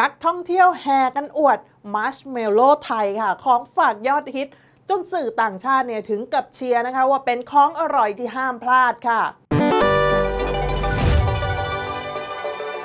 นักท่องเที่ยวแห่กันอวดมัชเมลโล่ไทยค่ะ ของฝากยอดฮิต จนสื่อต่างชาติเนี่ยถึงกับเชียร์นะคะ ว่าเป็นของอร่อยที่ห้ามพลาดค่ะ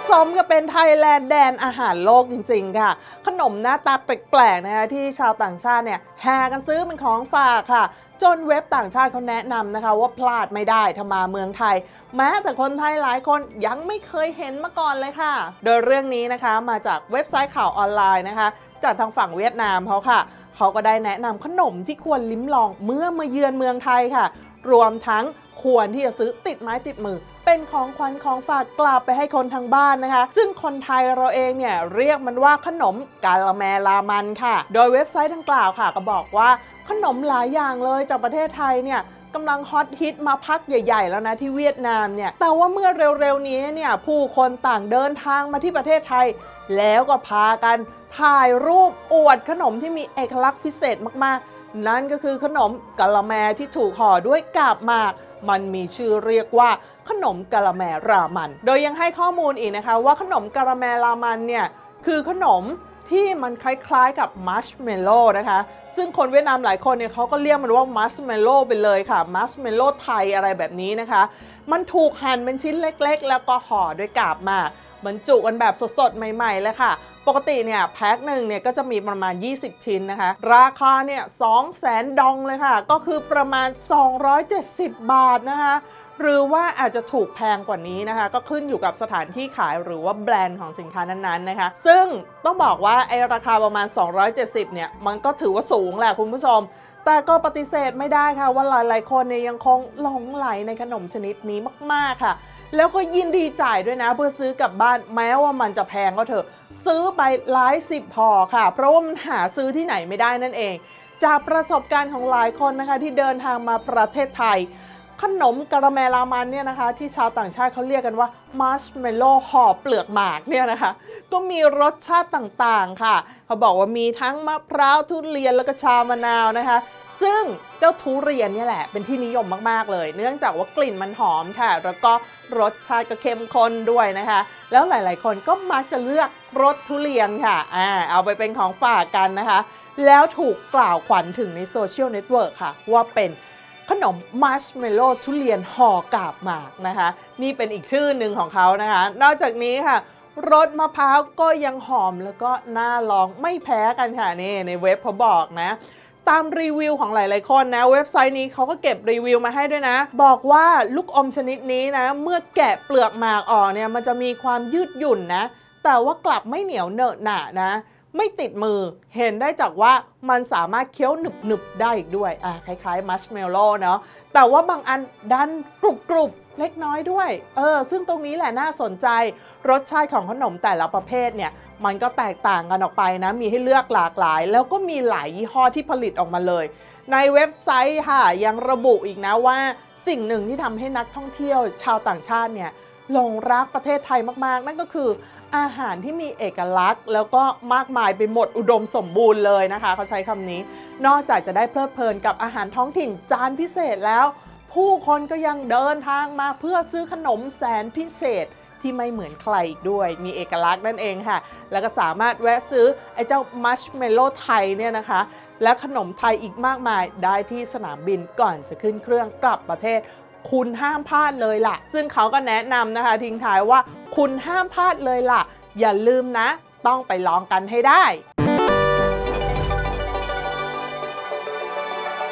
สมกับเป็นไทยแลนด์แดนอาหารโลกจริงๆ ค่ะ ขนมหน้าตาแปลกๆนะคะที่ชาวต่างชาติเนี่ยแห่กันซื้อเป็นของฝากค่ะ จนเว็บต่างชาติเขาแนะนำนะคะว่าพลาดไม่ได้ถ้ามาเมืองไทย แม้แต่คนไทยหลายคนยังไม่เคยเห็นมาก่อนเลยค่ะ โดยเรื่องนี้นะคะมาจากเว็บไซต์ข่าวออนไลน์นะคะ จากทางฝั่งเวียดนามเขาค่ะ เขาก็ได้แนะนำขนมที่ควรลิ้มลองเมื่อมาเยือนเมืองไทยค่ะ รวมทั้งควรที่จะซื้อติดไม้ติดมือ เป็นของขวัญของฝากกลับไปให้คนทางบ้านนะคะ ซึ่งคนไทยเราเองเนี่ยเรียกมันว่าขนมกาละแมลามันค่ะ โดยเว็บไซต์ดังกล่าวค่ะ ก็บอกว่าขนมหลายอย่างเลยจากประเทศไทยเนี่ยกำลังฮอตฮิตมาพักใหญ่ๆ แล้วนะที่เวียดนามเนี่ย แต่ว่าเมื่อเร็วๆนี้เนี่ยผู้คนต่างเดินทางมาที่ประเทศไทย แล้วก็พากันถ่ายรูปอวดขนมที่มีเอกลักษณ์พิเศษมากๆ นั่นก็คือขนมกะละแมที่ถูกห่อด้วยกาบหมาก มันมีชื่อเรียกว่าขนมกะละแมรามัน โดยยังให้ข้อมูลอีกนะคะว่าขนมกะละแมรามันเนี่ยคือขนมที่มันคล้ายๆกับมัชเมลโล่นะคะ ซึ่งคนเวียดนามหลายคนเนี่ยเขาก็เรียกมันว่ามัชเมลโล่ไปเลยค่ะ มัชเมลโล่ไทยอะไรแบบนี้นะคะ มันถูกหั่นเป็นชิ้นเล็กๆ แล้วก็ห่อด้วยกาบหมาก บรรจุกันแบบสดๆ ใหม่ๆ เลยค่ะ ปกติเนี่ยแพ็คหนึ่งเนี่ยก็จะมีประมาณ 20 ชิ้นนะคะ ราคาเนี่ย2แสนดองเลยค่ะ ก็คือประมาณ 270 บาทนะคะหรือว่าอาจจะถูกแพงกว่านี้นะคะ ก็ขึ้นอยู่กับสถานที่ขายหรือว่าแบรนด์ของสินค้านั้นๆนะคะ ซึ่งต้องบอกว่าไอราคาประมาณ 270 เนี่ย มันก็ถือว่าสูงแหละคุณผู้ชม แต่ก็ปฏิเสธไม่ได้ค่ะว่าหลายๆคนเนี่ยยังคงหลงไหลในขนมชนิดนี้มากๆค่ะ แล้วก็ยินดีจ่ายด้วยนะ เพื่อซื้อกลับบ้านแม้ว่ามันจะแพงก็เถอะ ซื้อไปหลายสิบพอค่ะ เพราะว่ามันหาซื้อที่ไหนไม่ได้นั่นเอง จากประสบการณ์ของหลายคนนะคะที่เดินทางมาประเทศไทย ขนมกระแมรามันเนี่ยนะคะ ที่ชาวต่างชาติเขาเรียกกันว่ามัชเมลโล่ห่อเปลือกหมากเนี่ยนะคะ ก็มีรสชาติต่างๆค่ะ เขาบอกว่ามีทั้งมะพร้าวทุเรียนแล้วก็ชามะนาวนะคะ ซึ่งเจ้าทุเรียนเนี่ยแหละเป็นที่นิยมมากๆเลย เนื่องจากว่ากลิ่นมันหอมค่ะ แล้วก็รสชาติก็เข้มข้นด้วยนะคะ แล้วหลายๆ คนก็มักจะเลือกรสทุเรียนค่ะอ่าเอาไปเป็นของฝากกันนะคะ แล้วถูกกล่าวขวัญถึงในโซเชียลเน็ตเวิร์กค่ะ ว่าเป็นขนมมัชเมลโล่ทุเรียนห่อกาบหมากนะคะ นี่เป็นอีกชื่อหนึ่งของเขานะคะ นอกจากนี้ค่ะรสมะพร้าวก็ยังหอมแล้วก็น่าลองไม่แพ้กันค่ะนี่ในเว็บเขาบอกนะ ตามรีวิวของหลาย ๆ คนนะ เว็บไซต์นี้เขาก็เก็บรีวิวมาให้ด้วยนะ บอกว่าลูกอมชนิดนี้นะ เมื่อแกะเปลือกหมากออกเนี่ยมันจะมีความยืดหยุ่นนะ แต่ว่ากลับไม่เหนียวเนอะหนะนะ ไม่ติดมือเห็นได้จากว่ามันสามารถเคี้ยวหนึบๆได้อีกด้วยอะคล้ายๆมัชเมลโล่เนาะแต่ว่าบางอันดันกรุบกรุบๆ เล็กน้อยด้วย เออ ซึ่งตรงนี้แหละน่าสนใจ รสชาติของขนมแต่ละประเภทเนี่ย มันก็แตกต่างกันออกไปนะ มีให้เลือกหลากหลาย แล้วก็มีหลายยี่ห้อที่ผลิตออกมาเลย ในเว็บไซต์ค่ะ ยังระบุอีกนะว่า สิ่งหนึ่งที่ทำให้นักท่องเที่ยวชาวต่างชาติเนี่ยหลงรักประเทศไทยมาก ๆ นั่นก็คืออาหารที่มีเอกลักษณ์ แล้วก็มากมายไปหมดอุดมสมบูรณ์เลยนะคะ เขาใช้คำนี้ นอกจากจะได้เพลิดเพลินกับอาหารท้องถิ่นจานพิเศษแล้ว ผู้คนก็ยังเดินทางมาเพื่อซื้อขนมแสนพิเศษที่ไม่เหมือนใครอีกด้วย มีเอกลักษณ์นั่นเองค่ะ แล้วก็สามารถแวะซื้อ ไอ้เจ้ามัชเมลโล่ไทยเนี่ยนะคะ และขนมไทยอีกมากมายได้ที่สนามบินก่อนจะขึ้นเครื่องกลับประเทศ คุณห้ามพลาดเลยล่ะ ซึ่งเขาก็แนะนำนะคะทิ้งท้ายว่าคุณห้ามพลาดเลยล่ะ อย่าลืมนะ ต้องไปลองกันให้ได้